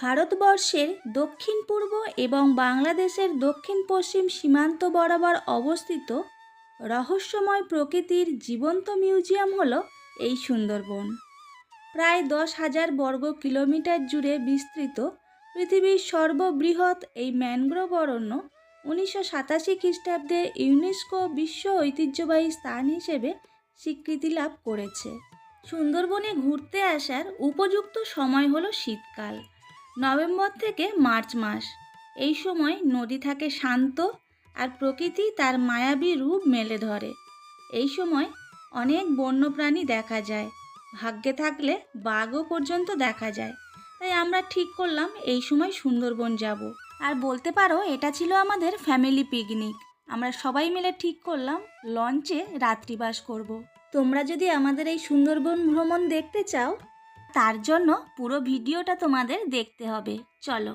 ভারতবর্ষের দক্ষিণ পূর্ব এবং বাংলাদেশের দক্ষিণ পশ্চিম সীমান্ত বরাবর অবস্থিত রহস্যময় প্রকৃতির জীবন্ত মিউজিয়াম হল এই সুন্দরবন। প্রায় দশ হাজার বর্গ কিলোমিটার জুড়ে বিস্তৃত পৃথিবীর সর্ববৃহৎ এই ম্যানগ্রোভ অরণ্য উনিশশো সাতাশি খ্রিস্টাব্দে ইউনেস্কো বিশ্ব ঐতিহ্যবাহী স্থান হিসেবে স্বীকৃতি লাভ করেছে। সুন্দরবনে ঘুরতে আসার উপযুক্ত সময় হলো শীতকাল। নভেম্বর থেকে মার্চ মাস। এই সময় নদী থাকে শান্ত আর প্রকৃতি তার মায়াবী রূপ মেলে ধরে। এই সময় অনেক বন্যপ্রাণী দেখা যায়। ভাগ্যে থাকলে বাঘও পর্যন্ত দেখা যায়। তাই আমরা ঠিক করলাম এই সময় সুন্দরবন যাব। আর বলতে পারো, এটা ছিল আমাদের ফ্যামিলি পিকনিক আমরা সবাই মিলে ঠিক করলাম লঞ্চে রাত্রিবাস করব। তোমরা যদি আমাদের এই সুন্দরবন ভ্রমণ দেখতে চাও তার জন্য পুরো ভিডিওটা তোমাদের দেখতে হবে। চলো।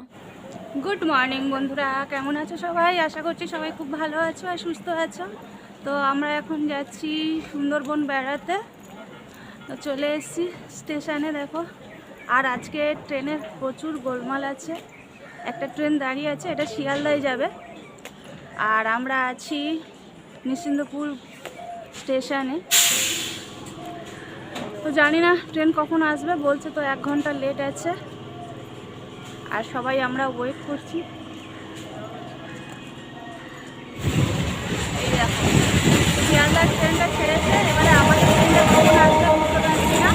গুড মর্নিং বন্ধুরা। কেমন আছো সবাই? আশা করছি সবাই খুব ভালো আছো আর সুস্থ আছো। তো আমরা এখন যাচ্ছি সুন্দরবন বেড়াতে। তো চলে এসেছি স্টেশনে, দেখো। আর আজকে ট্রেনের প্রচুর গোলমাল আছে। একটা ট্রেন দাঁড়িয়ে আছে, এটা শিয়ালদায় যাবে। আর আমরা আছি নিশ্চিন্দপুর স্টেশনে। তো জানি না ট্রেন কখন আসবে, বলছে তো এক ঘণ্টা লেট আছে। আর সবাই আমরা ওয়েট করছি। শিয়ালদার ট্রেনটা এবারে আমাদের ট্রেনটা আসবে না।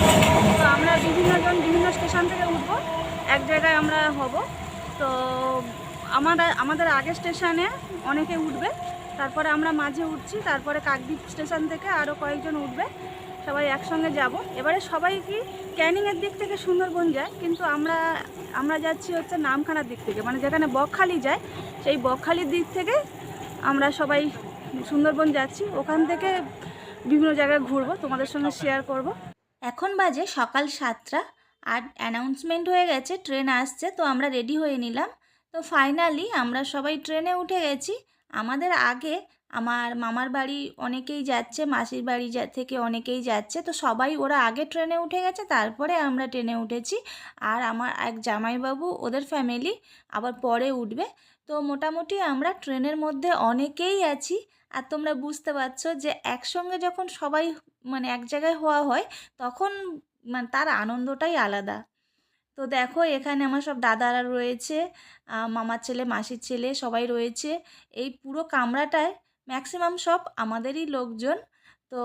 তো আমরা বিভিন্নজন বিভিন্ন স্টেশন থেকে উঠবো, এক জায়গায় আমরা হব। তো আমরা আমাদের আগের স্টেশনে অনেকে উঠবে, তারপরে আমরা মাঝে উঠছি, তারপরে কাকদ্বীপ স্টেশন থেকে আরও কয়েকজন উঠবে। সবাই একসঙ্গে যাব। এবারে সবাই কি ক্যানিংয়ের দিক থেকে সুন্দরবন যায়, কিন্তু আমরা আমরা যাচ্ছি হচ্ছে নামখানার দিক থেকে। মানে যেখানে বকখালি যায়, সেই বকখালির দিক থেকে আমরা সবাই সুন্দরবন যাচ্ছি। ওখান থেকে বিভিন্ন জায়গায় ঘুরবো, তোমাদের সঙ্গে শেয়ার করব। এখন বাজে সকাল সাতটা, আর অ্যানাউন্সমেন্ট হয়ে গেছে ট্রেন আসছে, তো আমরা রেডি হয়ে নিলাম। তো ফাইনালি আমরা সবাই ট্রেনে উঠে গেছি। আমাদের আগে আমার মামার বাড়ি অনেকেই যাচ্ছে, মাসির বাড়ি যা- থেকে অনেকেই যাচ্ছে। তো সবাই ওরা আগে ট্রেনে উঠে গেছে, তারপরে আমরা ট্রেনে উঠেছি। আর আমার এক জামাইবাবু, ওদের ফ্যামিলি আবার পরে উঠবে। তো মোটামুটি আমরা ট্রেনের মধ্যে অনেকেই আছি। আর তোমরা বুঝতে পারছ যে একসঙ্গে যখন সবাই মানে এক জায়গায় হওয়া হয়, তখন মানে তার আনন্দটাই আলাদা। তো দেখো এখানে আমার সব দাদারা রয়েছে মামার ছেলে, মাসির ছেলে সবাই রয়েছে। এই পুরো কামরাটায় ম্যাক্সিমাম সব আমাদেরই লোকজন। তো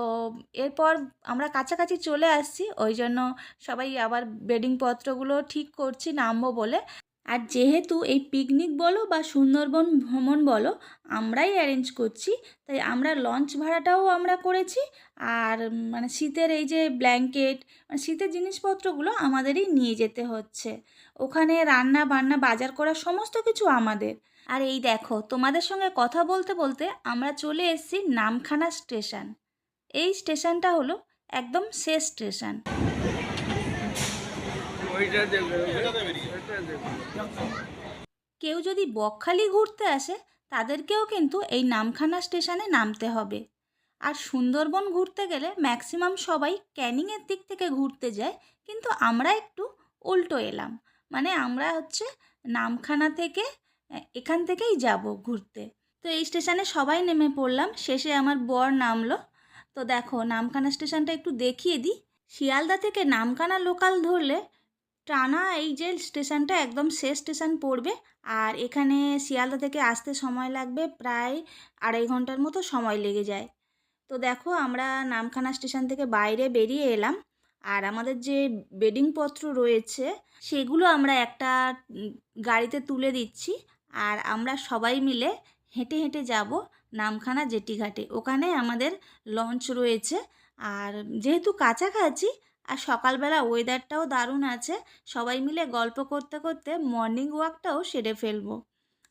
এরপর আমরা কাছাকাছি চলে আসছি, ওই জন্য সবাই আবার বেডিংপত্রগুলো ঠিক করছি নামবো বলে। আর যেহেতু এই পিকনিক বলো বা সুন্দরবন ভ্রমণ বলো, আমরাই অ্যারেঞ্জ করছি। তাই আমরা লঞ্চ ভাড়াটাও আমরা করেছি। আর মানে শীতের এই যে ব্ল্যাঙ্কেট মানে শীতের জিনিসপত্রগুলো আমাদেরই নিয়ে যেতে হচ্ছে। ওখানে রান্না বান্না বাজার করা সমস্ত কিছু আমাদের। আর এই দেখো তোমাদের সঙ্গে কথা বলতে বলতে আমরা চলে এসেছি নামখানা স্টেশন। এই স্টেশনটা হলো একদম শেষ স্টেশন। কেউ যদি বকখালি ঘুরতে আসে তাদেরকেও কিন্তু এই নামখানা স্টেশনে নামতে হবে। আর সুন্দরবন ঘুরতে গেলে ম্যাক্সিমাম সবাই ক্যানিংয়ের দিক থেকে ঘুরতে যায় কিন্তু আমরা একটু উল্টো এলাম। মানে আমরা হচ্ছে নামখানা থেকে এখান থেকেই যাব ঘুরতে। তো এই স্টেশনে সবাই নেমে পড়লাম। শেষে আমার বর নামলো। তো দেখো, নামখানা স্টেশনটা একটু দেখিয়ে দিই। শিয়ালদা থেকে নামখানা লোকাল ধরলে টানা এই যে স্টেশনটা একদম শেষ স্টেশন পড়বে। আর এখানে শিয়ালদা থেকে আসতে সময় লাগবে প্রায় আড়াই ঘণ্টার মতো সময় লেগে যায়। তো দেখো, আমরা নামখানা স্টেশন থেকে বাইরে বেরিয়ে এলাম। আর আমাদের যে বেডিংপত্র রয়েছে, সেগুলো আমরা একটা গাড়িতে তুলে দিচ্ছি। আর আমরা সবাই মিলে হেঁটে হেঁটে যাব নামখানা জেটিঘাটে। ওখানে আমাদের লঞ্চ রয়েছে। আর যেহেতু কাছাকাছি, আর সকালবেলা ওয়েদারটাও দারুণ আছে, সবাই মিলে গল্প করতে করতে মর্নিং ওয়াকটাও সেরে ফেলব।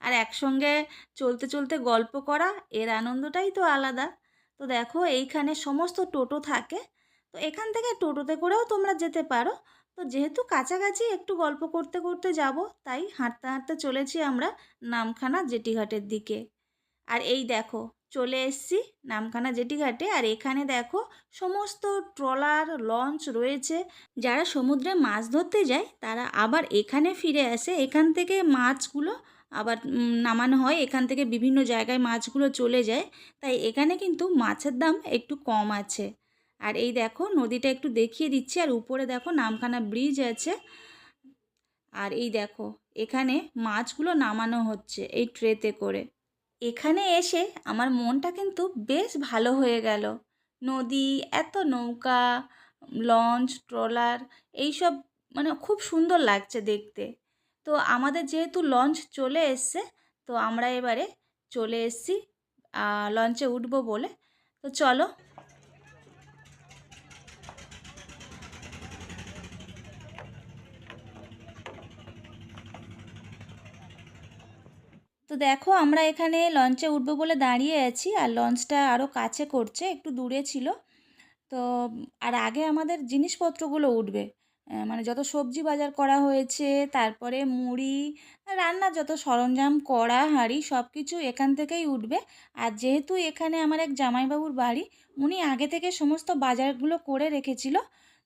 আর একসঙ্গে চলতে চলতে গল্প করা, এর আনন্দটাই তো আলাদা। তো দেখো, এইখানে সমস্ত টোটো থাকে। তো এখান থেকে টোটোতে করেও তোমরা যেতে পারো। তো যেহেতু কাছাকাছি একটু গল্প করতে করতে যাব, তাই হাঁটতে হাঁটতে চলেছি আমরা নামখানা জেটিঘাটের দিকে। আর এই দেখো, চলে এসেছি নামখানা জেটি ঘাটে আর এখানে দেখো, সমস্ত ট্রলার, লঞ্চ রয়েছে। যারা সমুদ্রে মাছ ধরতে যায়, তারা আবার এখানে ফিরে আসে। এখান থেকে মাছগুলো আবার নামানো হয়। এখান থেকে বিভিন্ন জায়গায় মাছগুলো চলে যায়। তাই এখানে কিন্তু মাছের দাম একটু কম আছে। আর এই দেখো, নদীটা একটু দেখিয়ে দিচ্ছি, আর উপরে দেখো নামখানা ব্রিজ আছে। আর এই দেখো, এখানে মাছগুলো নামানো হচ্ছে এই ট্রেতে করে। এখানে এসে আমার মনটা কিন্তু বেশ ভালো হয়ে গেল। নদী, এত নৌকা, লঞ্চ, ট্রলার, এইসব মানে খুব সুন্দর লাগছে দেখতে। তো আমাদের যেহেতু লঞ্চ চলে এসছে, তো আমরা এবারে চলে এসছি লঞ্চে উঠবো বলে। তো চলো তো দেখো আমরা এখানে লঞ্চে উঠবো বলে দাঁড়িয়ে আছি, আর লঞ্চটা আরও কাছে করছে, একটু দূরে ছিল। তো, আর আগে আমাদের জিনিসপত্রগুলো উঠবে। মানে যত সবজি বাজার করা হয়েছে, তারপরে মুড়ি রান্নার যত সরঞ্জাম, কড়া, হাঁড়ি সব কিছু এখান থেকেই উঠবে। আর যেহেতু এখানে আমার এক জামাইবাবুর বাড়ি, উনি আগে থেকে সমস্ত বাজারগুলো করে রেখেছিল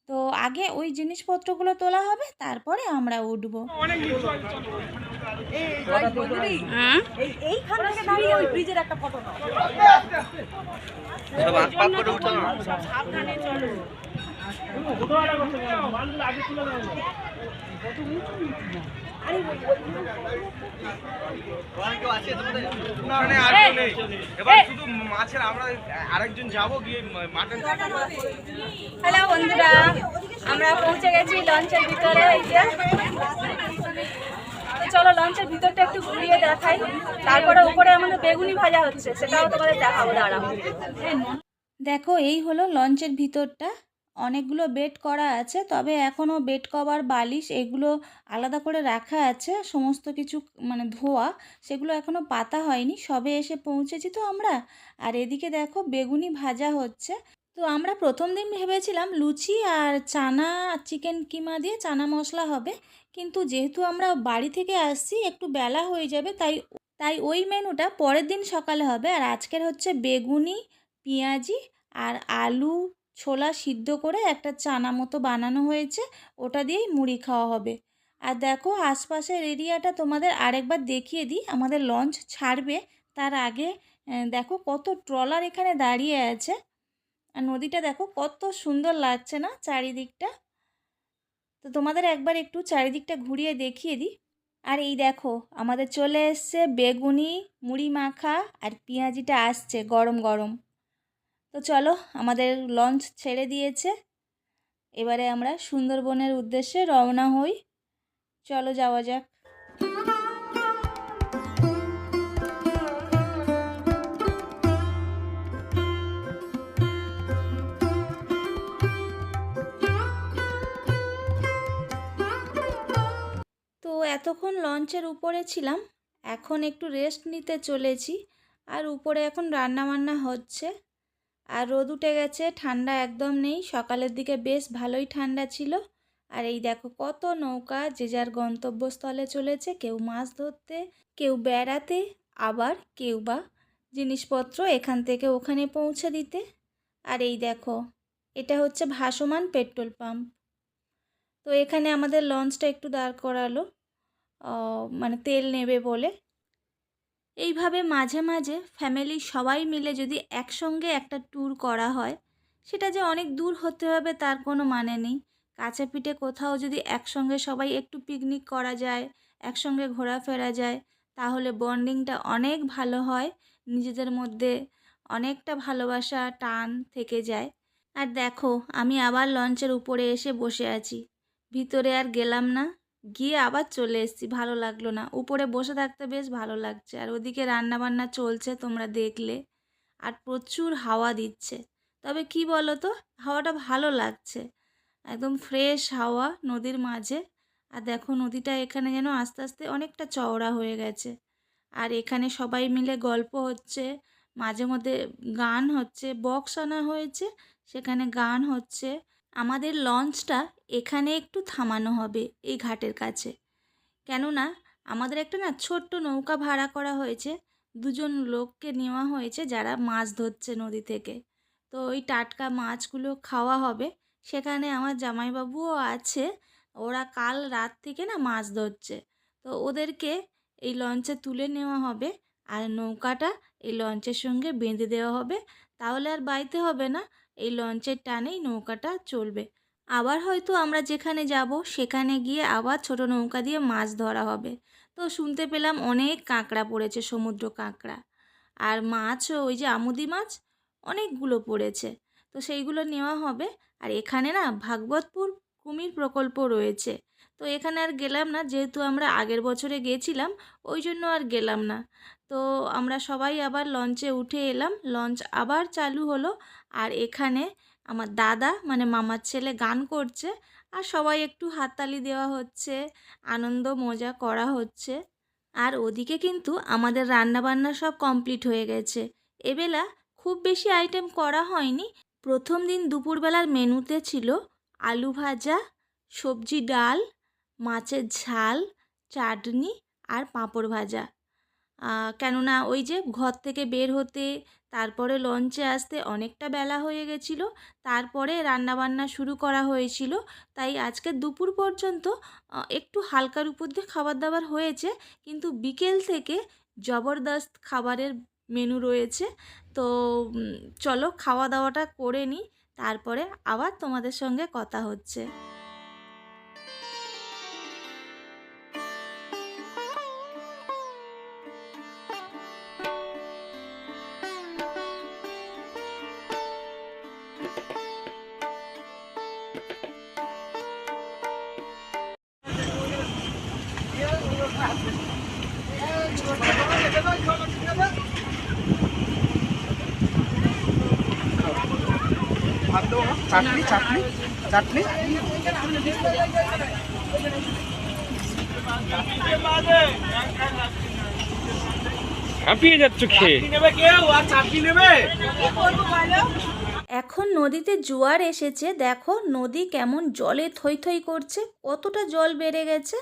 তো আগে ওই জিনিসপত্রগুলো তোলা হবে তারপরে আমরা উঠবো এইখান হ্যালো বন্ধুরা আমরা পৌঁছে গেছি লঞ্চের ভিতরে এই যে। চলো লঞ্চের ভিতরটা একটু ঘুরিয়ে দেখাই। তারপরে উপরে আমাদের বেগুনি ভাজা হচ্ছে সেটাও তোমাদের দেখাবো দাঁড়াও। দেখো এই হলো লঞ্চের ভিতরটা। অনেকগুলো বেড করা আছে, তবে এখনও বেড কভার বালিশ এগুলো আলাদা করে রাখা আছে, সমস্ত কিছু মানে ধোয়া, সেগুলো এখনও পাতা হয়নি, সবে এসে পৌঁছেছি তো আমরা। আর এদিকে দেখো বেগুনি ভাজা হচ্ছে। তো আমরা প্রথম দিন ভেবেছিলাম লুচি আর চানা চিকেন কিমা দিয়ে চানা মশলা হবে, কিন্তু যেহেতু আমরা বাড়ি থেকে আসছি, একটু বেলা হয়ে যাবে, তাই তাই ওই মেনুটা পরের দিন সকালে হবে। আর আজকের হচ্ছে বেগুনি, পেঁয়াজি আর আলু ছোলা সিদ্ধ করে একটা চানা মতো বানানো হয়েছে, ওটা দিয়েই মুড়ি খাওয়া হবে। আর দেখো, আশপাশের এরিয়াটা তোমাদের আরেকবার দেখিয়ে দিই, আমাদের লঞ্চ ছাড়বে, তার আগে দেখো কত ট্রলার এখানে দাঁড়িয়ে আছে। আর নদীটা দেখো কত সুন্দর লাগছে না চারিদিকটা। তো তোমাদের একবার একটু চারিদিকটা ঘুরিয়ে দেখিয়ে দিই। আর এই দেখো, আমাদের চলে এসছে বেগুনি, মুড়ি মাখা, আর পেঁয়াজিটা আসছে গরম গরম। তো চলো, আমাদের লঞ্চ ছেড়ে দিয়েছে। এবারে আমরা সুন্দরবনের উদ্দেশ্যে রওনা হই। চলো যাওয়া যাক। তো এতক্ষণ লঞ্চের উপরে ছিলাম। এখন একটু রেস্ট নিতে চলেছি। আর উপরে এখন রান্না বান্না হচ্ছে। আর রোদ উঠে গেছে, ঠান্ডা একদম নেই। সকালের দিকে বেশ ভালোই ঠান্ডা ছিল। আর এই দেখো কত নৌকা, যে যার গন্তব্যস্থলে চলেছে, কেউ মাছ ধরতে, কেউ বেড়াতে, আবার কেউ বা জিনিসপত্র এখান থেকে ওখানে পৌঁছে দিতে। আর এই দেখো, এটা হচ্ছে ভাসমান পেট্রোল পাম্প। তো এখানে আমাদের লঞ্চটা একটু দাঁড় করালো মানে তেল নেবে বলে। এইভাবে মাঝে মাঝে ফ্যামিলি সবাই মিলে যদি একসঙ্গে একটা ট্যুর করা হয়, সেটা যে অনেক দূর হতে হবে তার কোনো মানে নেই। কাছে পিঠে কোথাও যদি একসঙ্গে সবাই একটু পিকনিক করা যায়, একসঙ্গে ঘোরাফেরা যায়, তাহলে বন্ডিংটা অনেক ভালো হয়, নিজেদের মধ্যে অনেকটা ভালোবাসা, টান থেকে যায়। আর দেখো, আমি আবার লঞ্চের উপরে এসে বসে আছি। ভিতরে আর গেলাম না। গিয়ে আবার চলে এসেছি, ভালো লাগল না। উপরে বসে থাকতে বেশ ভালো লাগছে। আর ওদিকে রান্না বান্না চলছে তোমরা দেখলে। আর প্রচুর হাওয়া দিচ্ছে। তবে কি বলো তো হাওয়াটা ভালো লাগছে। একদম ফ্রেশ হাওয়া নদীর মাঝে। আর দেখো নদীটা এখানে যেন আস্তে আস্তে অনেকটা চওড়া হয়ে গেছে। আর এখানে সবাই মিলে গল্প হচ্ছে। মাঝে মধ্যে গান হচ্ছে, বক্স আনা হয়েছে, সেখানে গান হচ্ছে। আমাদের লঞ্চটা এখানে একটু থামানো হবে এই ঘাটের কাছে। কেননা আমাদের একটা না ছোট্ট নৌকা ভাড়া করা হয়েছে। দুজন লোককে নেওয়া হয়েছে যারা মাছ ধরছে নদী থেকে। তো ওই টাটকা মাছগুলো খাওয়া হবে। সেখানে আমার জামাইবাবুও আছে। ওরা কাল রাত থেকে না মাছ ধরছে। তো ওদেরকে এই লঞ্চে তুলে নেওয়া হবে আর নৌকাটা এই লঞ্চের সঙ্গে বেঁধে দেওয়া হবে। তাহলে আর বাইতে হবে না। এই লঞ্চের টানেই নৌকাটা চলবে। আবার হয়তো আমরা যেখানে যাব, সেখানে গিয়ে আবার ছোট নৌকা দিয়ে মাছ ধরা হবে। তো শুনতে পেলাম অনেক কাঁকড়া পড়েছে, সমুদ্র কাঁকড়া। আর মাছও ওই যে আমুদি মাছ, অনেকগুলো পড়েছে। তো সেইগুলো নেওয়া হবে। আর এখানে না ভাগবতপুর কুমির প্রকল্প রয়েছে। তো এখানে আর গেলাম না, যেহেতু আমরা আগের বছরে গেছিলাম, ওই জন্য আর গেলাম না। তো আমরা সবাই আবার লঞ্চে উঠে এলাম। লঞ্চ আবার চালু হলো। আর এখানে আমার দাদা মানে মামার ছেলে গান করছে আর সবাই একটু হাততালি দেওয়া হচ্ছে, আনন্দ মজা করা হচ্ছে। আর ওদিকে কিন্তু আমাদের রান্নাবান্না সব কমপ্লিট হয়ে গেছে। এবেলা খুব বেশি আইটেম করা হয়নি। প্রথম দিন দুপুরবেলার মেনুতে ছিল আলু ভাজা, সবজি ডাল, মাছের ঝাল, চাটনি আর পাঁপড় ভাজা। কেননা ওই যে ঘর থেকে বের হতে, তারপরে লঞ্চে আসতে অনেকটা বেলা হয়ে গেছিল। তারপরে রান্নাবান্না শুরু করা হয়েছিল। তাই আজকে দুপুর পর্যন্ত একটু হালকার উপর দিয়ে খাবার দাবার হয়েছে। কিন্তু বিকেল থেকে জবরদস্ত খাবারের মেনু রয়েছে। তো চলো খাওয়া দাওয়াটা করে নিই। তারপরে আবার তোমাদের সঙ্গে কথা হচ্ছে। চাটনি চাটনি চাটনি। হাঁপিয়ে যাচ্ছ খেয়ে। নেবে কেউ আর চাটনি নেবে? এখন নদীতে জোয়ার এসেছে দেখো নদী কেমন জলে থই থই করছে কতটা জল বেড়ে গেছে।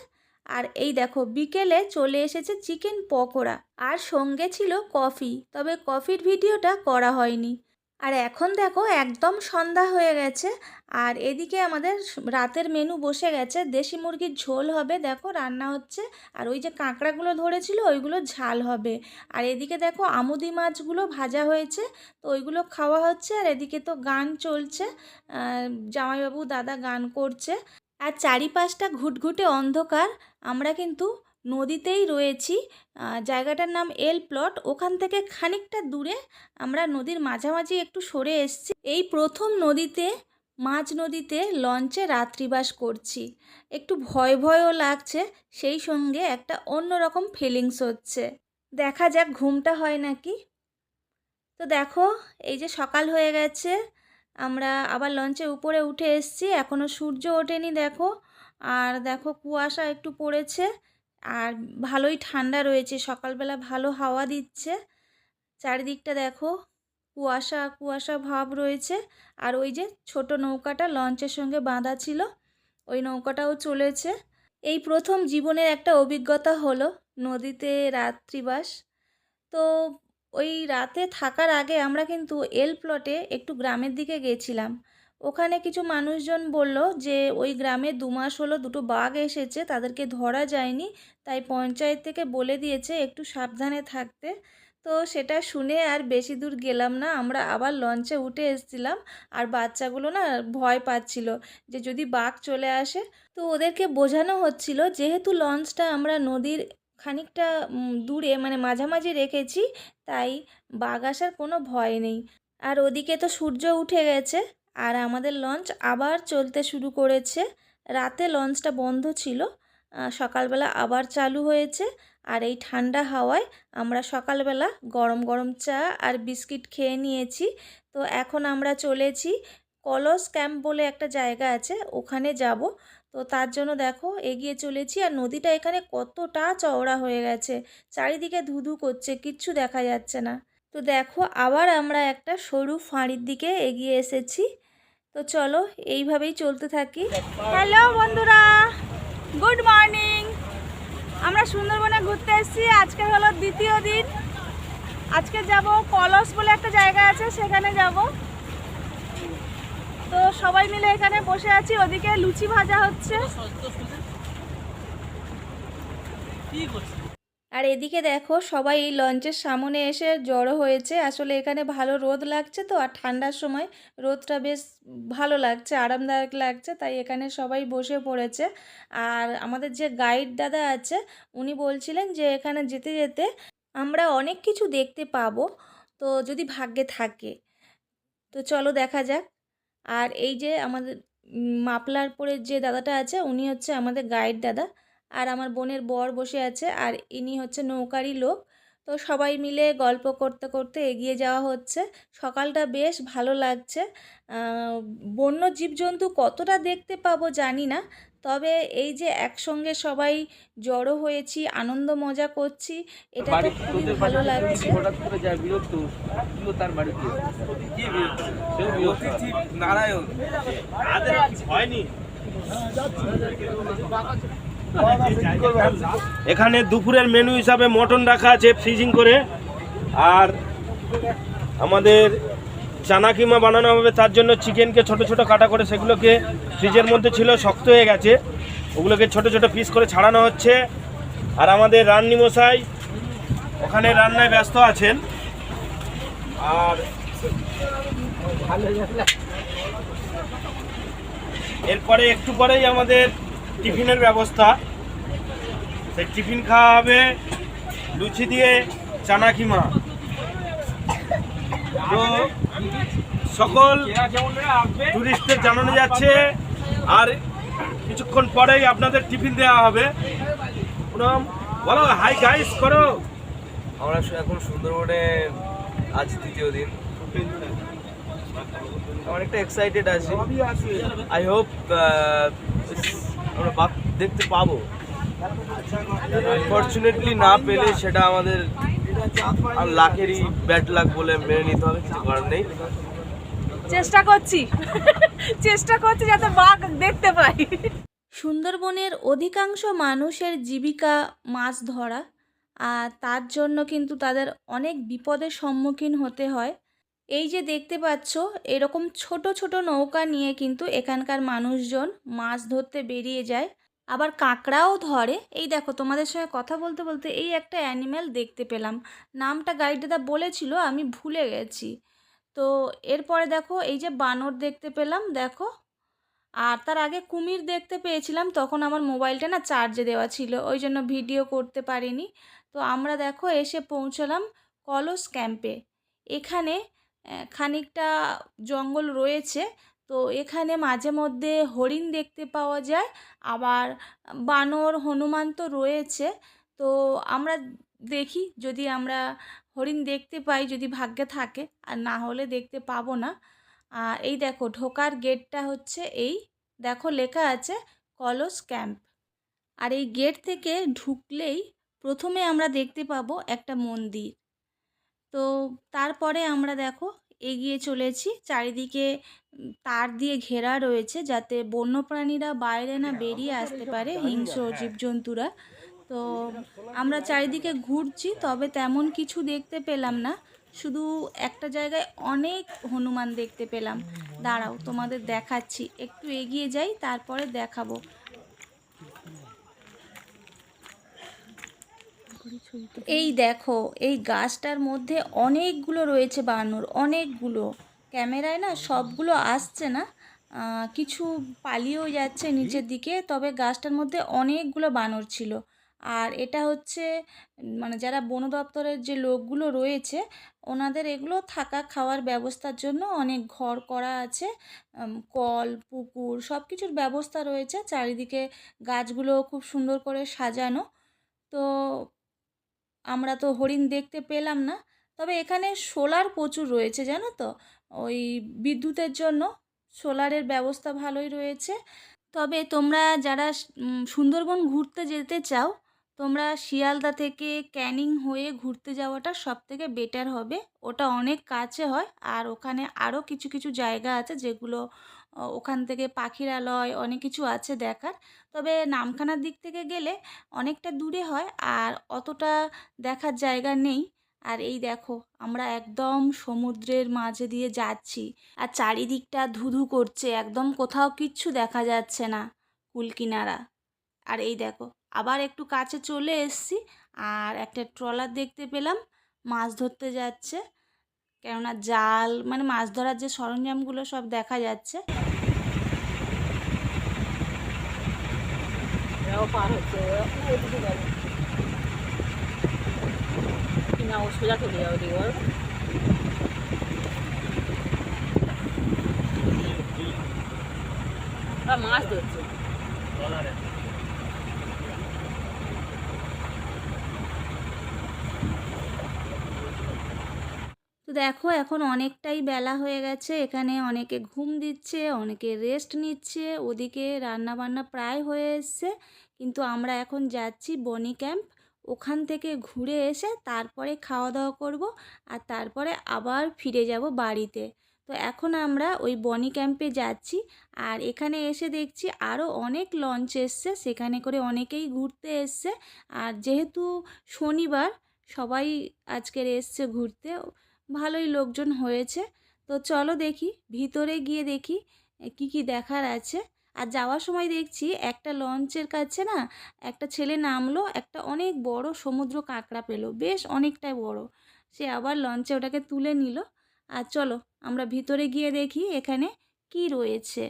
আর এই দেখো বিকেলে চলে এসেছে চিকেন পকোড়া আর সঙ্গে ছিল কফি তবে কফির ভিডিওটা করা হয়নি। আর এখন দেখো একদম সন্ধ্যা হয়ে গেছে। আর এদিকে আমাদের রাতের মেনু বসে গেছে। দেশি মুরগির ঝোল হবে, দেখো রান্না হচ্ছে। আর ওই যে কাঁকড়াগুলো ধরেছিল, ওইগুলো ঝাল হবে। আর এদিকে দেখো আমুদি মাছগুলো ভাজা হয়েছে, তো ওইগুলো খাওয়া হচ্ছে। আর এদিকে তো গান চলছে জামাইবাবু, দাদা গান করছে। আর চারিপাশটা ঘুটঘুটে অন্ধকার। আমরা কিন্তু নদীতেই রয়েছি। জায়গাটার নাম এল প্লট। ওখান থেকে খানিকটা দূরে আমরা নদীর মাঝামাঝি একটু সরে এসেছি। এই প্রথম নদীতে, মাঝ নদীতে লঞ্চে রাত্রিবাস করছি। একটু ভয় ভয়ও লাগছে, সেই সঙ্গে একটা অন্যরকম ফিলিংস হচ্ছে। দেখা যাক ঘুমটা হয় নাকি। তো দেখো, এই যে সকাল হয়ে গেছে, আমরা আবার লঞ্চে উপরে উঠে এসেছি। এখনও সূর্য ওঠেনি, দেখো। আর দেখো কুয়াশা একটু পড়েছে। আর ভালোই ঠান্ডা রয়েছে, সকালবেলা ভালো হাওয়া দিচ্ছে। চারিদিকটা দেখো কুয়াশা কুয়াশা ভাব রয়েছে। আর ওই যে ছোট নৌকাটা লঞ্চের সঙ্গে বাঁধা ছিল, ওই নৌকাটাও চলেছে। এই প্রথম জীবনের একটা অভিজ্ঞতা হলো নদীতে রাত্রিবাস তো ওই রাতে থাকার আগে আমরা কিন্তু এল প্লটে একটু গ্রামের দিকে গেছিলাম। ওখানে কিছু মানুষজন বলল যে, ওই গ্রামে দু মাস হলো দুটো বাঘ এসেছে, তাদেরকে ধরা যায়নি, তাই পঞ্চায়েত থেকে বলে দিয়েছে একটু সাবধানে থাকতে। তো সেটা শুনে আর বেশি দূর গেলাম না, আমরা আবার লঞ্চে উঠে এসেছিলাম, আর বাচ্চাগুলো না ভয় পাচ্ছিল যে, যদি বাঘ চলে আসে। তো ওদেরকে বোঝানো হচ্ছিল, যেহেতু লঞ্চটা আমরা নদীর খানিকটা দূরে মানে মাঝামাঝি রেখেছি, তাই বাঘ আসার কোনো ভয় নেই। আর ওদিকে তো সূর্য উঠে গেছে। আর আমাদের লঞ্চ আবার চলতে শুরু করেছে। রাতে লঞ্চটা বন্ধ ছিল সকালবেলা আবার চালু হয়েছে। আর এই ঠান্ডা হাওয়ায় আমরা সকালবেলা গরম গরম চা আর বিস্কিট খেয়ে নিয়েছি। তো এখন আমরা চলেছি কলস ক্যাম্প বলে একটা জায়গা আছে, ওখানে যাব। তো তার জন্য দেখো, এগিয়ে চলেছি আর নদীটা এখানে কতটা চওড়া হয়ে গেছে। চারিদিকে ধুধু করছে, কিচ্ছু দেখা যাচ্ছে না। তো দেখো আবার আমরা একটা সরু ফাঁড়ির দিকে এগিয়ে এসেছি। তো চলো এইভাবেই চলতে থাকি। হ্যালো বন্ধুরা গুড মর্নিং আমরা সুন্দরবনে ঘুরতে এসেছি। আজকে হলো দ্বিতীয় দিন। আজকে যাব কলস বলে একটা জায়গা আছে, সেখানে যাব। তো সবাই মিলে এখানে বসে আছি। ওদিকে লুচি ভাজা হচ্ছে। আর এদিকে দেখো, সবাই এই লঞ্চের সামনে এসে জড়ো হয়েছে। আসলে এখানে ভালো রোদ লাগছে তো, আর ঠান্ডার সময় রোদটা বেশ ভালো লাগছে, আরামদায়ক লাগছে, তাই এখানে সবাই বসে পড়েছে। আর আমাদের যে গাইড দাদা আছে, উনি বলছিলেন যে এখানে যেতে যেতে আমরা অনেক কিছু দেখতে পাবো, তো যদি ভাগ্যে থাকে। তো চলো দেখা যাক। আর এই যে আমাদের মাপলার পরে যে দাদাটা আছে, উনি হচ্ছে আমাদের গাইড দাদা। আর আমার বোনের বর বসে আছে আর ইনি হচ্ছে নৌকারই লোক। তো সবাই মিলে গল্প করতে করতে এগিয়ে যাওয়া হচ্ছে। সকালটা বেশ ভালো লাগছে। বন্য জীবজন্তু কতটা দেখতে পাবো জানি না। তবে এই যে একসঙ্গে সবাই জড়ো হয়েছি আনন্দ মজা করছি এটা তো খুবই ভালো লাগছে। নারায়ণ। আদের হয়নি। এখানে দুপুরের মেনু হিসাবে মটন রাখা আছে ফ্রিজিং করে। আর আমাদের চানা কিমা বানানো হবে, তার জন্য চিকেনকে ছোট ছোট কাটা করে সেগুলোকে ফ্রিজের মধ্যে ছিল, শক্ত হয়ে গেছে। ওগুলোকে ছোট ছোট পিস করে ছাড়ানো হচ্ছে। আর আমাদের রান্নি মশাই ওখানে রান্নায় ব্যস্ত আছেন। আর এরপরে একটু পরেই আমাদের টিফিনের ব্যবস্থা। সেই টিফিন খাওয়া হবে লুচি দিয়ে চানা কিমা। তো সকল টুরিস্টদের জানানো যাচ্ছে আর কিছুক্ষণ পরেই আপনাদের টিফিন দেওয়া হবে। পুনম বলো হাই গাইস করো। আমরা এখন সুন্দরবনে আজ তৃতীয় দিন। অনেকটা এক্সাইটেড আছি। আই হোপ আমরা বাঘ দেখতে পাবো। আনফর্চুনেটলি না পেলে সেটা আমাদের লাখেরই ব্যাড লাক বলে মেনে নিতে হবে কিছু করার নেই। চেষ্টা করছি। চেষ্টা করছি যাতে বাঘ দেখতে পাই। সুন্দরবনের অধিকাংশ মানুষের জীবিকা মাছ ধরা আর তার জন্য কিন্তু তাদের অনেক বিপদের সম্মুখীন হতে হয়। এই যে দেখতে পাচ্ছ, এরকম ছোট ছোট নৌকা নিয়ে কিন্তু এখানকার মানুষজন মাছ ধরতে বেরিয়ে যায়। আবার কাঁকড়াও ধরে। এই দেখো, তোমাদের সঙ্গে কথা বলতে বলতে এই একটা অ্যানিম্যাল দেখতে পেলাম। নামটা গাইড দাদা বলেছিল, আমি ভুলে গেছি। তো এরপরে দেখো, এই যে বানর দেখতে পেলাম, দেখো। আর তার আগে কুমির দেখতে পেয়েছিলাম, তখন আমার মোবাইলটা না চার্জে দেওয়া ছিল, ওই জন্য ভিডিও করতে পারিনি। তো আমরা দেখো, এসে পৌঁছলাম কলস ক্যাম্পে। এখানে খানিকটা জঙ্গল রয়েছে। তো এখানে মাঝে মধ্যে হরিণ দেখতে পাওয়া যায়, আবার বানর, হনুমান তো রয়েছে। তো আমরা দেখি, যদি আমরা হরিণ দেখতে পাই, যদি ভাগ্যে থাকে, আর না হলে দেখতে পাবো না। আর এই দেখো, ঢোকার গেটটা হচ্ছে এই। দেখো, লেখা আছে কলস ক্যাম্প। আর এই গেট থেকে ঢুকলেই প্রথমে আমরা দেখতে পাবো একটা মন্দির। তো তারপরে আমরা দেখো এগিয়ে চলেছি। চারিদিকে তার দিয়ে ঘেরা রয়েছে যাতে বন্যপ্রাণীরা বাইরে না বেরিয়ে আসতে পারে হিংস্র জীবজন্তুরা। তো আমরা চারিদিকে ঘুরছি তবে তেমন কিছু দেখতে পেলাম না। শুধু একটা জায়গায় অনেক হনুমান দেখতে পেলাম। দাঁড়াও তোমাদের দেখাচ্ছি। একটু এগিয়ে যাই তারপরে দেখাবো। এই দেখো এই গাছটার মধ্যে অনেকগুলো রয়েছে বানর অনেকগুলো। ক্যামেরায় না সবগুলো আসছে না কিছু পালিয়েও যাচ্ছে নিচের দিকে তবে গাছটার মধ্যে অনেকগুলো বানর ছিল। আর এটা হচ্ছে মানে যারা বন দপ্তরের যে লোকগুলো রয়েছে ওনাদের এগুলো থাকা খাওয়ার ব্যবস্থার জন্য অনেক ঘর করা আছে কল পুকুর সব কিছুর ব্যবস্থা রয়েছে চারিদিকে গাছগুলো খুব সুন্দর করে সাজানো। তো আমরা তো হরিণ দেখতে পেলাম না। তবে এখানে সোলার প্রচুর রয়েছে, জানো তো? ওই বিদ্যুতের জন্য সোলারের ব্যবস্থা ভালোই রয়েছে। তবে তোমরা যারা সুন্দরবন ঘুরতে যেতে চাও, তোমরা শিয়ালদা থেকে ক্যানিং হয়ে ঘুরতে যাওয়াটা সব থেকে বেটার হবে। ওটা অনেক কাছে হয় আর ওখানে আরও কিছু কিছু জায়গা আছে যেগুলো ওখান থেকে পাখিরালয় অনেক কিছু আছে দেখার। তবে নামখানার দিক থেকে গেলে অনেকটা দূরে হয় আর অতটা দেখার জায়গা নেই। আর এই দেখো, আমরা একদম সমুদ্রের মাঝে দিয়ে যাচ্ছি আর চারিদিকটা ধুধু করছে, একদম কোথাও কিচ্ছু দেখা যাচ্ছে না কুল কিনারা আর এই দেখো, আবার একটু কাছে চলে এসছি আর একটা ট্রলার দেখতে পেলাম, মাছ ধরতে যাচ্ছে। কেননা জাল মানে মাছ ধরার যে সরঞ্জামগুলো সব দেখা যাচ্ছে। এরাও পার হচ্ছে ওরা পুরো ওদিকে যাবে কিনা ও সোজা চলে যাবে ওদিকে বলো ওরা মাছ ধরছে তো দেখো এখন অনেকটাই বেলা হয়ে গেছে। এখানে অনেকে ঘুম দিচ্ছে, অনেকে রেস্ট নিচ্ছে, ওদিকে রান্না বান্না প্রায় হয়ে এসছে। কিন্তু আমরা এখন যাচ্ছি বনি ক্যাম্প। ওখান থেকে ঘুরে এসে তারপরে খাওয়া দাওয়া করব আর তারপরে আবার ফিরে যাব বাড়িতে। তো এখন আমরা ওই বনি ক্যাম্পে যাচ্ছি আর এখানে এসে দেখছি আরও অনেক লঞ্চ এসছে। সেখানে করে অনেকেই ঘুরতে এসছে। আর যেহেতু শনিবার, সবাই আজকের এসছে ঘুরতে। ভালোই লোকজন হয়েছে। তো চলো দেখি, ভিতরে গিয়ে দেখি কি কি দেখার আছে। আর যাওয়ার সময় দেখছি একটা লঞ্চের কাছে না, একটা ছেলে নামলো, একটা অনেক বড় সমুদ্র কাঁকড়া পেল, বেশ অনেকটাই বড়। সে আবার লঞ্চে ওটাকে তুলে নিল। আর চলো, আমরা ভিতরে গিয়ে দেখি এখানে কি রয়েছে।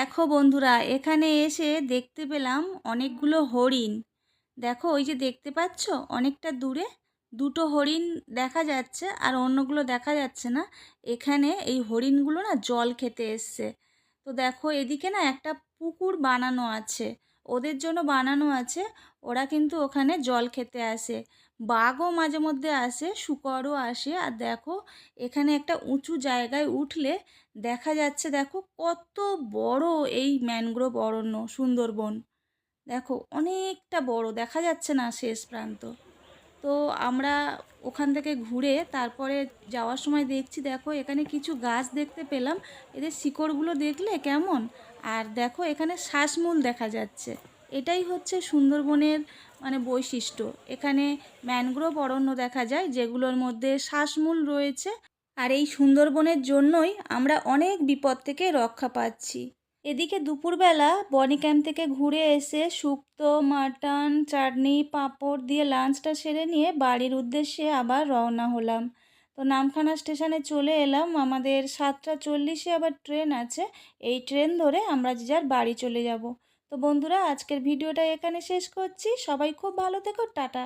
দেখো বন্ধুরা, এখানে এসে দেখতে পেলাম অনেকগুলো হরিণ। দেখো, ওই যে দেখতে পাচ্ছ, অনেকটা দূরে দুটো হরিণ দেখা যাচ্ছে আর অন্যগুলো দেখা যাচ্ছে না। এখানে এই হরিণগুলো না জল খেতে এসছে। তো দেখো, এদিকে না একটা পুকুর বানানো আছে। ওদের জন্য বানানো আছে, ওরা কিন্তু ওখানে জল খেতে আসে। বাঘও মাঝে মধ্যে আসে, শুকরও আসে। আর দেখো, এখানে একটা উঁচু জায়গায় উঠলে দেখা যাচ্ছে, দেখো কত বড় এই ম্যানগ্রোভ অরণ্য, সুন্দরবন। দেখো, অনেকটা বড়, দেখা যাচ্ছে না শেষ প্রান্ত। তো আমরা ওখান থেকে ঘুরে তারপরে যাওয়ার সময় দেখছি, দেখো এখানে কিছু গাছ দেখতে পেলাম। এদের শিকড়গুলো দেখলে কেমন? আর দেখো এখানে শ্বাসমূল দেখা যাচ্ছে। এটাই হচ্ছে সুন্দরবনের মানে বৈশিষ্ট্য। এখানে ম্যানগ্রোভ অরণ্য দেখা যায়, যেগুলোর মধ্যে শ্বাসমূল রয়েছে। আর এই সুন্দরবনের জন্যই আমরা অনেক বিপদ থেকে রক্ষা পাচ্ছি। এদিকে দুপুরবেলা বনি ক্যাম্প থেকে ঘুরে এসে শুক্তো, মাটন, চাটনি, পাঁপড় দিয়ে লাঞ্চটা সেরে নিয়ে বাড়ির উদ্দেশ্যে আবার রওনা হলাম। তো নামখানা স্টেশনে চলে এলাম। আমাদের সাতটা চল্লিশে আবার ট্রেন আছে। এই ট্রেন ধরে আমরা যে যার বাড়ি চলে যাব। তো বন্ধুরা আজকের ভিডিওটা এখানে শেষ করছি। সবাই খুব ভালো থেকো। টাটা।